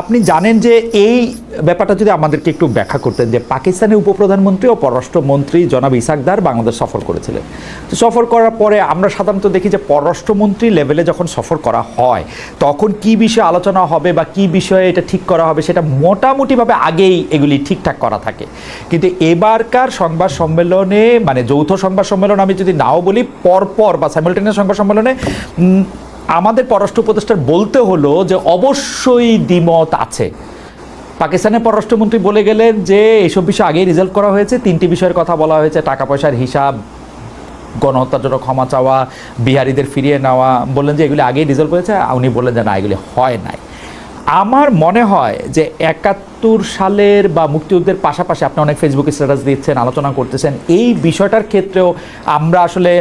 আপনি জানেন যে এই ব্যাপারটা যদি আমাদেরকে একটু ব্যাখ্যা করতেন যে পাকিস্তানের উপপ্রধানমন্ত্রী ও পররাষ্ট্রমন্ত্রী জনাব ইসাকদার বাংলাদেশ সফর করেছিলেন। তো সফর করার পরে আমরা সাধারণত দেখি যে পররাষ্ট্রমন্ত্রী লেভেলে যখন সফর করা হয়, তখন কি বিষয়ে আলোচনা হবে বা কি বিষয়ে এটা ঠিক করা হবে সেটা মোটামুটিভাবে আগেই এগুলি ঠিকঠাক করা থাকে। কিন্তু এবারকার সংবাদ সম্মেলনে মানে যৌথ সংবাদ সম্মেলন আমি যদি নাও বলি, পরপর বা সাইমালটেনিয়াস সংবাদ সম্মেলনে আমাদের পররাষ্ট্র উপদেষ্টার বলতে হলো যে অবশ্যই দ্বিমত আছে। পাকিস্তানের পররাষ্ট্রমন্ত্রী বলে গেলেন যে এইসব বিষয় আগেই রিজলভ করা হয়েছে। তিনটি বিষয়ের কথা বলা হয়েছে টাকা পয়সার হিসাব, গণহত্যার জন্য ক্ষমা চাওয়া, বিহারীদের ফিরিয়ে নেওয়া। বললেন যে এগুলি আগেই রিজলভ হয়েছে উনি বললেন যে না, এগুলি হয় নাই। আমার মনে হয় যে একাত্তর সালের বা মুক্তিযুদ্ধের পাশাপাশি আপনি অনেক ফেসবুকে স্ট্যাটাস দিচ্ছেন, আলোচনা করতেছেন, এই বিষয়টার ক্ষেত্রেও আমরা আসলে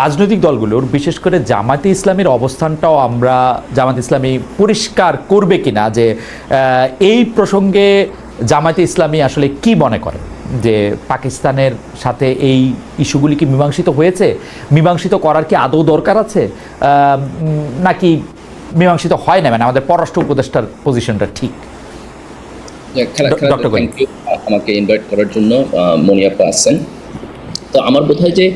রাজনৈতিক দলগুলোর, বিশেষ করে জামাতে ইসলামের অবস্থানটাও আমরা জামাত ইসলামী পরিষ্কার করবে কিনা যে এই প্রসঙ্গে জামাতে ইসলামী আসলে কি মনে করে? যে পাকিস্তানের সাথে এই ইস্যুগুলি কি মীমাংসিত হয়েছে? মীমাংসিত করার কি আদৌ দরকার আছে? নাকি মীমাংসিত হয় না মানে আমাদের পররাষ্ট্র উপদেষ্টার পজিশনটা ঠিক। ইউ আমাকে ইনভাইট করার জন্য আহ, মনিয়াপ্পা আছেন। তো আমার বোধ হয় যে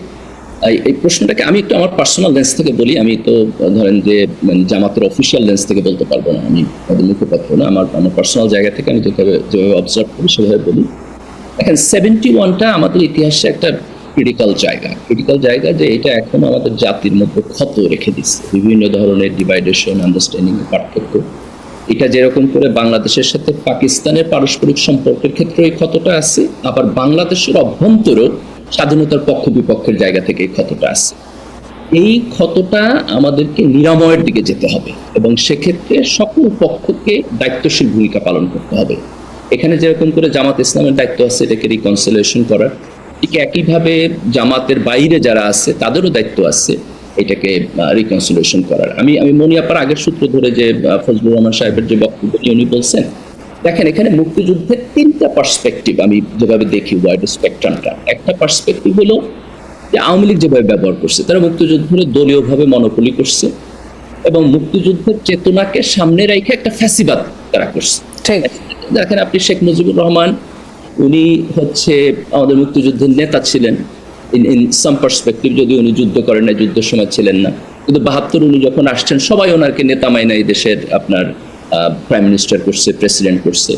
এই- এই প্রশ্নটাকে আমি একটু আমার পার্সোনাল লেন্স থেকে বলি আমি তো ধরেন যে মানে জামাতের অফিসিয়াল লেন্স থেকে বলতে পারব না আমি তাদের মুখপাত্র না আমার আমার পার্সোনাল জায়গা থেকে আমি যেভাবে যেভাবে অবজার্ভ করি সেভাবে বলি। দেখেন সেভেন্টি ওয়ানটা আমাদের ইতিহাসে একটা ক্রিটিক্যাল জায়গা। ক্রিটিক্যাল জায়গা যে এটা এখন আমাদের জাতির মধ্যে ক্ষত রেখে দিচ্ছে। বিভিন্ন ধরনের ডিভাইডেশন আন্ডারস্ট্যান্ডিং পার্থক্য। এটা যেরকম করে বাংলাদেশের সাথে পাকিস্তানের পারস্পরিক সম্পর্কের ক্ষেত্রে এই ক্ষতটা আছে, আবার বাংলাদেশের অভ্যন্তরেও স্বাধীনতার পক্ষ বিপক্ষের জায়গা থেকে এই ক্ষতটা আছে। এই ক্ষতটা আমাদেরকে নিরাময়ের দিকে যেতে হবে এবং সেক্ষেত্রে সকল পক্ষকে দায়িত্বশীল ভূমিকা পালন করতে হবে। এখানে যেরকম করে জামাত ইসলামের দায়িত্ব আছে, এটাকে রিকনসিলেশন করার। ঠিক একইভাবে জামাতের বাইরে যারা আছে তাদেরও দায়িত্ব আছে এটাকে রিকনসিলেশন করার। আমি আমি মনিয়াপার আগের সূত্র ধরে যে ফজলুর রহমান সাহেবের যে বক্তব্য উনি বলছেন দেখেন এখানে মুক্তিযুদ্ধের তিনটা পার্সপেক্টিভ আমি যেভাবে দেখি ওয়াইড স্পেকট্রামটা একটা পার্সপেক্টিভ হলো যে আওয়ামী লীগ যেভাবে ব্যবহার করছে তারা মুক্তিযুদ্ধের দলীয়ভাবে মনোপলি করছে এবং মুক্তিযুদ্ধের চেতনাকে সামনে রেখে একটা ফ্যাসিবাদ তারা করছে। ঠিক। দেখেন আপনি শেখ মুজিবুর রহমান উনি হচ্ছে আমাদের মুক্তিযুদ্ধের নেতা ছিলেন। ইন ইন সাম পার্সপেক্টিভ যদি উনি যুদ্ধ করেন না যুদ্ধের সময় ছিলেন না। কিন্তু বাহাত্তর উনি যখন আসছেন, সবাই ওনাকে নেতা মাইনা এই দেশের আপনার প্রাইম মিনিস্টার করছে প্রেসিডেন্ট করছে।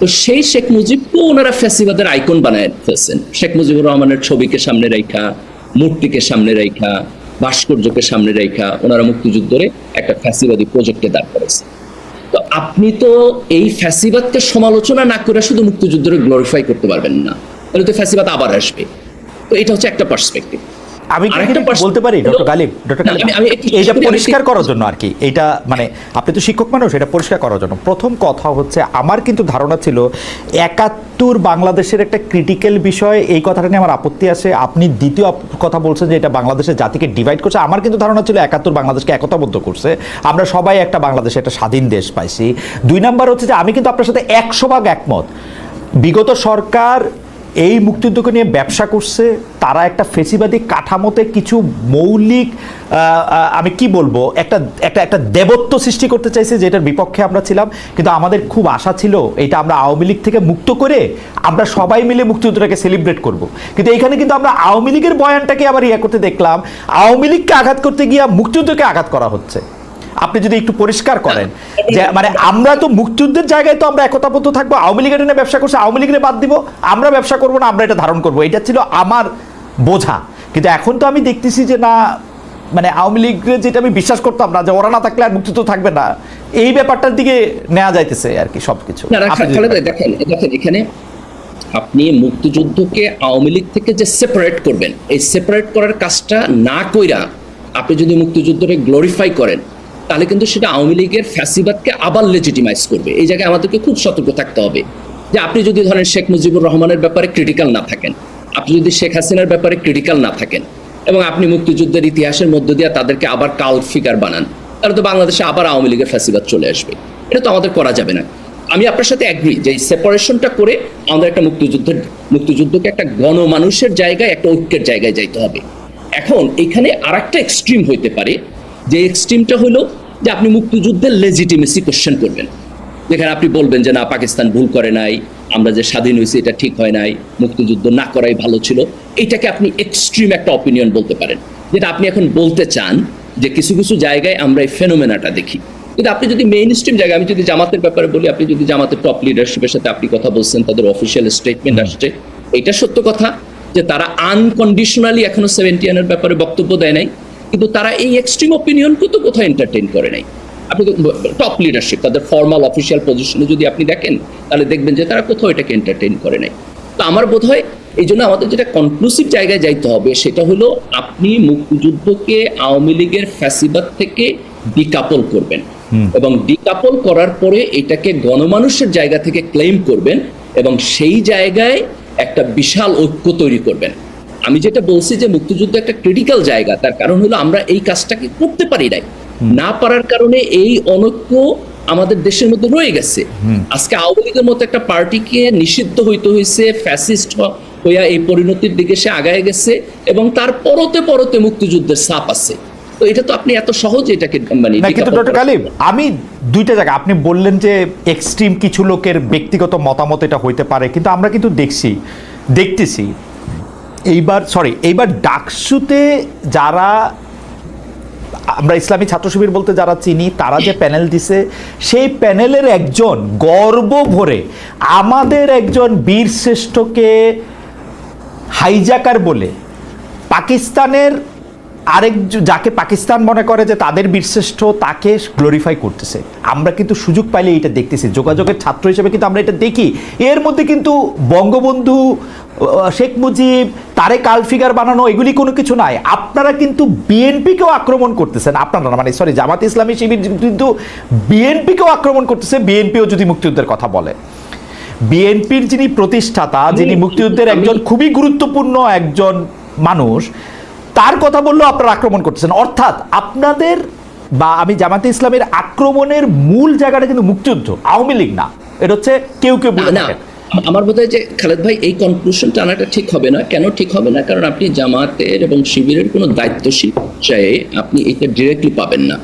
তো সেই শেখ মুজিবকেও ওনারা ফ্যাসিবাদের আইকন বানায় ফেলছেন। শেখ মুজিবুর রহমানের ছবিকে সামনে রাখা, মূর্তিকে সামনে রাখা, ভাস্কর্যকে সামনে রাখা ওনারা মুক্তিযুদ্ধরে একটা ফ্যাসিবাদী প্রজেক্টে দাঁড় করেছে আপনি তো এই ফ্যাসিবাদকে সমালোচনা না করে শুধু মুক্তিযুদ্ধের গ্লোরিফাই করতে পারবেন না। তাহলে তো ফ্যাসিবাদ আবার আসবে। তো এটা হচ্ছে একটা পার্সপেক্টিভ আমি বলতে পারি? ডক্টর গালিব ডক্টর গালিব এইটা পরিষ্কার করার জন্য আর কি এইটা মানে আপনি তো শিক্ষক মানুষ এটা পরিষ্কার করার জন্য। প্রথম কথা হচ্ছে আমার কিন্তু ধারণা ছিল একাত্তর বাংলাদেশের একটা ক্রিটিক্যাল বিষয় এই কথাটা নিয়ে আমার আপত্তি আছে। আপনি দ্বিতীয় কথা বলছেন যে এটা বাংলাদেশের জাতিকে ডিভাইড করছে। আমার কিন্তু ধারণা ছিল একাত্তর বাংলাদেশকে একতাবদ্ধ করছে। আমরা সবাই একটা বাংলাদেশে একটা স্বাধীন দেশ পাইছি। দুই নাম্বার হচ্ছে যে আমি কিন্তু আপনার সাথে একশো ভাগ একমত। বিগত সরকার এই মুক্তিযুদ্ধকে নিয়ে ব্যবসা করছে, তারা একটা ফেসিবাদী কাঠামোতে কিছু মৌলিক আমি কি বলব, একটা একটা একটা দেবত্ব সৃষ্টি করতে চাইছে যেটার বিপক্ষে আমরা ছিলাম। কিন্তু আমাদের খুব আশা ছিল এটা আমরা আওয়ামী লীগ থেকে মুক্ত করে আমরা সবাই মিলে মুক্তিযুদ্ধটাকে সেলিব্রেট করব। কিন্তু এখানে কিন্তু আমরা আওয়ামী লীগের বয়ানটাকে আবার ইয়ে করতে দেখলাম, আওয়ামী লীগকে আঘাত করতে গিয়ে মুক্তিযুদ্ধকে আঘাত করা হচ্ছে। আপনি যদি একটু পরিষ্কার করেন যে মানে আমরা তো মুক্তিযুদ্ধের জায়গায় তো আমরা একতাবদ্ধ থাকব আওয়ামী লীগের নিয়ে ব্যবসা করছে আওয়ামী লীগের বাদ দিব আমরা ব্যবসা করব না আমরা এটা ধারণ করব। এটা ছিল আমার বোঝা। কিন্তু এখন তো আমি দেখতেছি যে না মানে আওয়ামী লীগের যেটা আমি বিশ্বাস করতাম না যে ওরা না থাকলে আর মুক্তিযুদ্ধ থাকবে না এই ব্যাপারটার দিকে নেওয়া যাইতেছে আর কি সবকিছু। দেখেন এখানে আপনি মুক্তিযুদ্ধকে আওয়ামী লীগ থেকে যে সেপারেট করবেন এই সেপারেট করার কাজটা না কইরা আপনি যদি মুক্তিযুদ্ধকে গ্লোরিফাই করেন তাহলে কিন্তু সেটা আওয়ামী লীগের ফ্যাসিবাদকে আবার লেজিটিমাইজ করবে। এই জায়গায় আমাদেরকে খুব সতর্ক থাকতে হবে যে আপনি যদি ধরেন শেখ মুজিবুর রহমানের ব্যাপারে ক্রিটিক্যাল না থাকেন, আপনি যদি শেখ হাসিনার ব্যাপারে ক্রিটিক্যাল না থাকেন এবং আপনি মুক্তিযুদ্ধের ইতিহাসের মধ্য দিয়ে তাদেরকে আবার কাল ফিগার বানান, তাহলে তো বাংলাদেশে আবার আওয়ামী লীগের ফ্যাসিবাদ চলে আসবে। এটা তো আমাদের করা যাবে না। আমি আপনার সাথে অ্যাগ্রি যে সেপারেশনটা করে আমাদের একটা মুক্তিযুদ্ধের, মুক্তিযুদ্ধকে একটা গণমানুষের জায়গায়, একটা ঐক্যের জায়গায় যাইতে হবে। এখন এখানে আর একটা এক্সট্রিম হইতে পারে যে এক্সট্রিমটা হলো যে আপনি মুক্তিযুদ্ধের লেজিটিমেসি কোশ্চেন করবেন। যেখানে আপনি বলবেন যে না পাকিস্তান ভুল করে নাই আমরা যে স্বাধীন হয়েছি এটা ঠিক হয় নাই মুক্তিযুদ্ধ না করাই ভালো ছিল। এইটাকে আপনি এক্সট্রিম একটা অপিনিয়ন বলতে পারেন। যেটা আপনি এখন বলতে চান যে কিছু কিছু জায়গায় আমরা এই ফেনোমেনাটা দেখি। কিন্তু আপনি যদি মেইন স্ট্রিম জায়গায় আমি যদি জামাতের ব্যাপারে বলি আপনি যদি জামাতের টপ লিডারশিপের সাথে আপনি কথা বলছেন তাদের অফিসিয়াল স্টেটমেন্ট আসছে। এটা সত্য কথা যে তারা আনকন্ডিশনালি এখনও সেভেন্টিয়ানের ব্যাপারে বক্তব্য দেয় নাই। কিন্তু তারা এই এক্সট্রিম অপিনিয়নকে তো কোথাও এন্টারটেন করে নাই। আপনি টপ লিডারশিপ তাদের ফর্মাল অফিসিয়াল পজিশনে যদি আপনি দেখেন তাহলে দেখবেন যে তারা কোথাও এটাকে এন্টারটেইন করে নাই। তো আমার বোধ হয় এই জন্য আমাদের যেটা কনক্লুসিভ জায়গায় যাইতে হবে সেটা হলো আপনি মুক্তিযুদ্ধকে আওয়ামী লীগের ফ্যাসিবাদ থেকে ডিকাপল করবেন। এবং ডিকাপল করার পরে এটাকে গণমানুষের জায়গা থেকে ক্লেম করবেন এবং সেই জায়গায় একটা বিশাল ঐক্য তৈরি করবেন। আমি যেটা বলছি যে মুক্তিযুদ্ধ একটা ক্রিটিক্যাল জায়গা তার কারণ হলো আমরা এই কাজটাকে করতে পারি নাই। না পারার কারণে এই অনৈক্য আমাদের দেশের মধ্যে রয়ে গেছে। আজকে আওয়ামী লীগের মতো একটা পার্টিকে নিষিদ্ধ হইতে হয়েছে ফ্যাসিস্ট হইয়া এই পরিণতির দিকে সে আগায় গেছে এবং তার পরতে পরতে মুক্তিযুদ্ধের ছাপ আছে। তো এটা তো আপনি এত সহজে এটাকে মানে কিন্তু ডক্টর গালিব আমি দুইটা জায়গা আপনি বললেন যে এক্সট্রিম কিছু লোকের ব্যক্তিগত মতামত এটা হইতে পারে কিন্তু আমরা কিন্তু দেখছি দেখতেছি এইবার সরি এইবার ডাকসুতে যারা, আমরা ইসলামী ছাত্র শিবির বলতে যারা চিনি, তারা যে প্যানেল দিছে, সেই প্যানেলের একজন গর্ব ভরে আমাদের একজন বীরশ্রেষ্ঠকে হাইজাকার বলে পাকিস্তানের আরেক যাকে পাকিস্তান মনে করে যে তাদের বীরশ্রেষ্ঠ তাকে গ্লোরিফাই করতেছে। আমরা কিন্তু সুযোগ পাইলে এটা দেখতেছি। যোগাযোগের ছাত্র হিসেবে কিন্তু আমরা এটা দেখি। এর মধ্যে কিন্তু বঙ্গবন্ধু শেখ মুজিব তারে কাল ফিগার বানানো এগুলি কোনো কিছু নাই। আপনারা কিন্তু বিএনপিকেও আক্রমণ করতেছেন। আপনারা মানে সরি জামাত ইসলামী শিবির কিন্তু বিএনপিকেও আক্রমণ করতেছে। বিএনপিও যদি মুক্তিযুদ্ধের কথা বলে। বিএনপির যিনি প্রতিষ্ঠাতা যিনি মুক্তিযুদ্ধের একজন খুবই গুরুত্বপূর্ণ একজন মানুষ তার কথা বললেও আপনারা আক্রমণ করতেছেন। অর্থাৎ আপনাদের বা আমি জামাতে ইসলামের আক্রমণের মূল জায়গাটা কিন্তু মুক্তিযুদ্ধ আওয়ামী লীগ না। এটা হচ্ছে কেউ কেউ বলে থাকেন। আমার বোধ হয় যে খালেদ ভাই এই কনক্লুশন টানাটা ঠিক হবে না। কেন ঠিক হবে না? কারণ আপনি জামাতের এবং শিবিরের কোনো দায়িত্বশীল চায়ে আপনি এটা ডিরেক্টলি পাবেন না।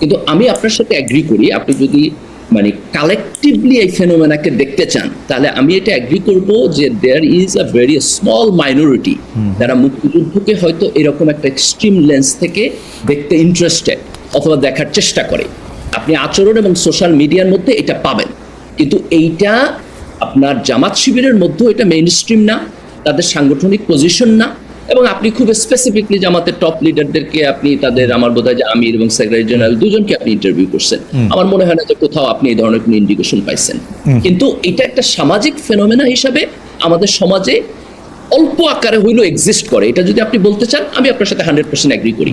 কিন্তু আমি আপনার সাথে অ্যাগ্রি করি। আপনি যদি মানে কালেকটিভলি এই ফেনোমেনাকে দেখতে চান তাহলে আমি এটা অ্যাগ্রি করব যে there is a very small minority যারা মুক্তিযুদ্ধকে হয়তো এরকম একটা এক্সট্রিম লেন্স থেকে দেখতে ইন্টারেস্টেড অথবা দেখার চেষ্টা করে। আপনি আচরণ এবং সোশ্যাল মিডিয়ার মধ্যে এটা পাবেন। কিন্তু এইটা আপনার জামাত শিবিরের মধ্যেও এটা মেইন স্ট্রিম না তাদের সাংগঠনিক পজিশন না। এবং আপনি খুব স্পেসিফিকলি জামাতের টপ লিডারদেরকে আপনি তাদের আমার বোধ হয় যে আমির এবং সেক্রেটারি জেনারেল দুজনকে আপনি ইন্টারভিউ করছেন। আমার মনে হয় না যে কোথাও আপনি এই ধরনের কোনো ইন্ডিকেশন পাইছেন। কিন্তু এটা একটা সামাজিক ফেনোমেনা হিসাবে আমাদের সমাজে অল্প আকারে হইল এক্সিস্ট করে। এটা যদি আপনি বলতে চান আমি আপনার সাথে হান্ড্রেড পার্সেন্ট অ্যাগ্রি করি।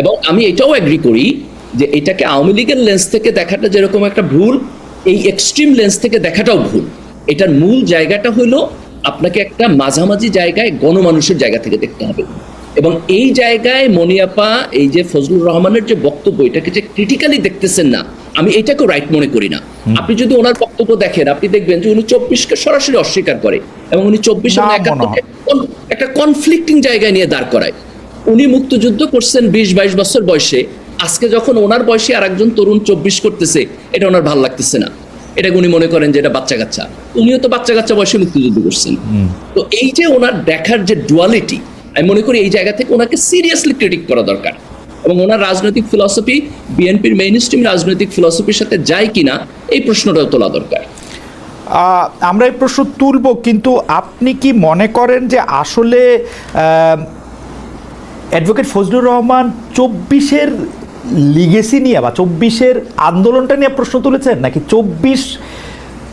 এবং আমি এটাও অ্যাগ্রি করি যে এটাকে আওয়ামী লীগের লেন্স থেকে দেখাটা যেরকম একটা ভুল এই এক্সট্রিম লেন্স থেকে দেখাটাও ভুল। এটার মূল জায়গাটা হলো আপনাকে একটা মাঝামাঝি জায়গায় গণমানুষের জায়গা থেকে দেখতে হবে। এবং এই জায়গায় মনিয়াপা এই যে ফজলুর রহমানের যে বক্তব্য এটাকে যে ক্রিটিক্যালি দেখতেছেন না আমি এটাকেও রাইট মনে করি না। আপনি যদি ওনার বক্তব্য দেখেন আপনি দেখবেন যে উনি চব্বিশকে সরাসরি অস্বীকার করে এবং উনি চব্বিশ একটা কনফ্লিক্টিং জায়গায় নিয়ে দাঁড় করায়। উনি মুক্তিযুদ্ধ করছেন বিশ বাইশ বছর বয়সে। আজকে যখন ওনার বয়সে আর একজন তরুণ চব্বিশ করতেছে এটা ওনার ভালো লাগতেছে না। এটা উনি মনে করেন যে এটা বাচ্চা কাচ্চা উনিও তো বাচ্চা কাচ্চা বয়সে মুক্তিযুদ্ধ করছেন। তো এই যে ওনার দেখার যে ডুয়ালিটি আমি মনে করি এই জায়গা থেকে ওনাকে সিরিয়াসলি ক্রিটিক করা দরকার। এবং ওনার রাজনৈতিক ফিলসফি বিএনপির মেইন স্ট্রিম রাজনৈতিক ফিলসফির সাথে যায় কিনা এই প্রশ্নটাও তোলা দরকার। আমরা এই প্রশ্ন তুলব কিন্তু আপনি কি মনে করেন যে আসলে অ্যাডভোকেট ফজলুর রহমান চব্বিশের লিগেসি নিয়ে বা চব্বিশের আন্দোলনটা নিয়ে প্রশ্ন তুলেছেন নাকি চব্বিশ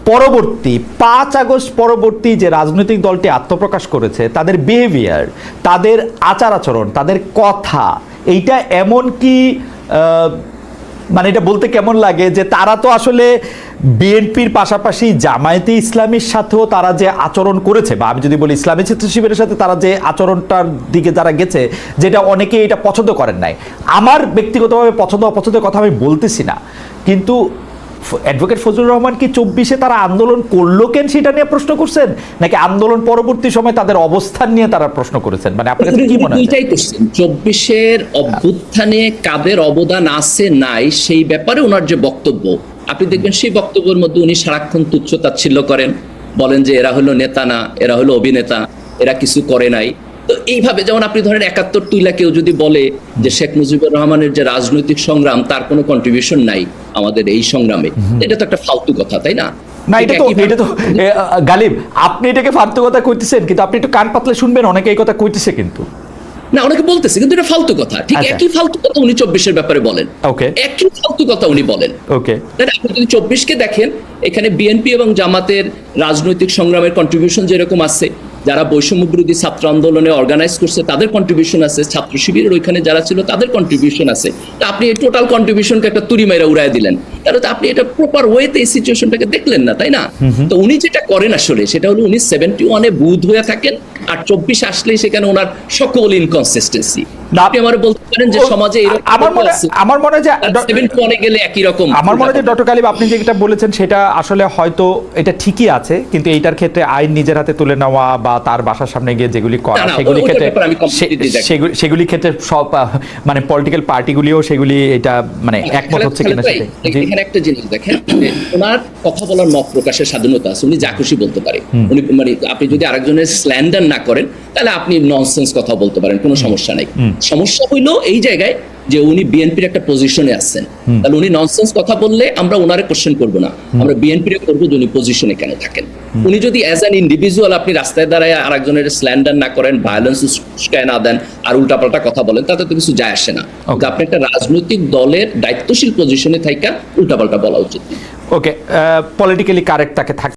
পরবর্তী, পাঁচ আগস্ট পরবর্তী যে রাজনৈতিক দলটি আত্মপ্রকাশ করেছে, তাদের বিহেভিয়ার তাদের আচার আচরণ, তাদের কথা, এইটা এমন কি মানে এটা বলতে কেমন লাগে যে তারা তো আসলে বিএনপির পাশাপাশি জামায়াতে ইসলামীর সাথেও তারা যে আচরণ করেছে, বা আমি যদি বলি ইসলামী ছাত্র শিবিরের সাথে তারা যে আচরণটার দিকে যারা গেছে, যেটা অনেকে এটা পছন্দ করেন নাই। আমার ব্যক্তিগতভাবে পছন্দ অপছন্দের কথা আমি বলতেছি না। কিন্তু অ্যাডভোকেট ফজলুর রহমান কি চব্বিশে তারা আন্দোলন করল কেন সেটা নিয়ে প্রশ্ন করছেন? নাকি আন্দোলন পরবর্তী সময় তাদের অবস্থান নিয়ে তারা প্রশ্ন করেছেন? মানে আপনার কাছে কি মনে হয়? চব্বিশের অভ্যুত্থানে কাদের অবদান আছে, নাই, সেই ব্যাপারে ওনার যে বক্তব্য, আপনি দেখবেন সেই বক্তব্যের মধ্যে উনি সারাক্ষণ তুচ্ছ তাচ্ছিল্য করেন। বলেন যে, এরা হলো নেতা না, এরা হলো অভিনেতা, এরা কিছু করে নাই। তো এইভাবে যেমন আপনি ধরেন একাত্তর তুইলা কেউ যদি বলে যে শেখ মুজিবুর রহমানের যে রাজনৈতিক সংগ্রাম তার কোনো কন্ট্রিবিউশন নাই আমাদের এই সংগ্রামে। এটা তো একটা ফালতু কথা তাই না? না এটা তো এটা তো গালিব আপনি এটাকে ফালতু কথা কইতেছেন কিন্তু আপনি একটু কান পাতলে শুনবেন অনেকে এই কথা কইতেছে কিন্তু। না অনেকে বলতেছে কিন্তু এটা ফালতু কথা। ঠিক আচ্ছা। একই ফালতু কথা উনি চব্বিশের ব্যাপারে বলেন। ওকে। একই ফালতু কথা উনি বলেন। ওকে। আপনি যদি চব্বিশকে দেখেন এখানে বিএনপি এবং জামাতের রাজনৈতিক সংগ্রামের কন্ট্রিবিউশন যেরকম আছে যারা বৈষম্য বিরোধী ছাত্র আন্দোলনে অর্গানাইজ করছে তাদের কন্ট্রিবিউশন আছে। ছাত্র শিবিরের ওইখানে যারা ছিল তাদের কন্ট্রিবিউশন আছে। তা আপনি এই টোটাল কন্ট্রিবিউশনকে একটা তুরি মাইরা উড়াই দিলেন। তাহলে তো আপনি এটা প্রপার ওয়েতে এই সিচুয়েশনটাকে দেখলেন না তাই না? তো উনি যেটা করেন আসলে সেটা হলো উনি সেভেন্টি ওয়ানে বুধ হয়ে থাকেন আর চব্বিশ আসলেই সেখানে ওনার সকল ইনকনসিস্টেন্সি আপনি আমার বলতে পারেন যে সমাজে আমার মনে আমার যে সেভেন্টি গেলে একই রকম। আমার মনে হয় যে ডক্টর কালিব আপনি যেটা বলেছেন সেটা আসলে হয়তো এটা ঠিকই আছে কিন্তু এইটার ক্ষেত্রে আইন নিজের হাতে তুলে নেওয়া বা তার বাসার সামনে গিয়ে যেগুলি করা সেগুলি ক্ষেত্রে। সেগুলি ক্ষেত্রে সব মানে পলিটিক্যাল পার্টিগুলিও সেগুলি এটা মানে একমত হচ্ছে কিনা জি। এখানে একটা জিনিস দেখেন ওনার কথা বলার মত প্রকাশের স্বাধীনতা আছে উনি যা খুশি বলতে পারে। উনি মানে আপনি যদি আরেকজনের স্ল্যান্ডার না করেন তাহলে আপনি ননসেন্স কথা বলতে পারেন কোনো সমস্যা নাই। সমস্যা হইল এই জায়গায় যে উনি বিএনপির একটা পজিশনে আছেন। তাহলে উনি ননসেন্স কথা বললে আমরা ওনারে কোশ্চেন করব না। আমরা বিএনপির করব যে উনি পজিশনে কেন থাকেন। উনি যদি অ্যাজ অ্যান ইন্ডিভিজুয়াল আপনি রাস্তায় দাঁড়ায় আরেকজনের স্ল্যান্ডার না করেন ভায়োলেন্স না দেন আর উল্টাপাল্টা কথা বলেন তাতে তো কিছু যায় আসে না। আপনি একটা রাজনৈতিক দলের দায়িত্বশীল পজিশনে থাকা উল্টাপাল্টা বলা উচিত। ওকে পলিটিক্যালি কারেক্ট তাকে থাক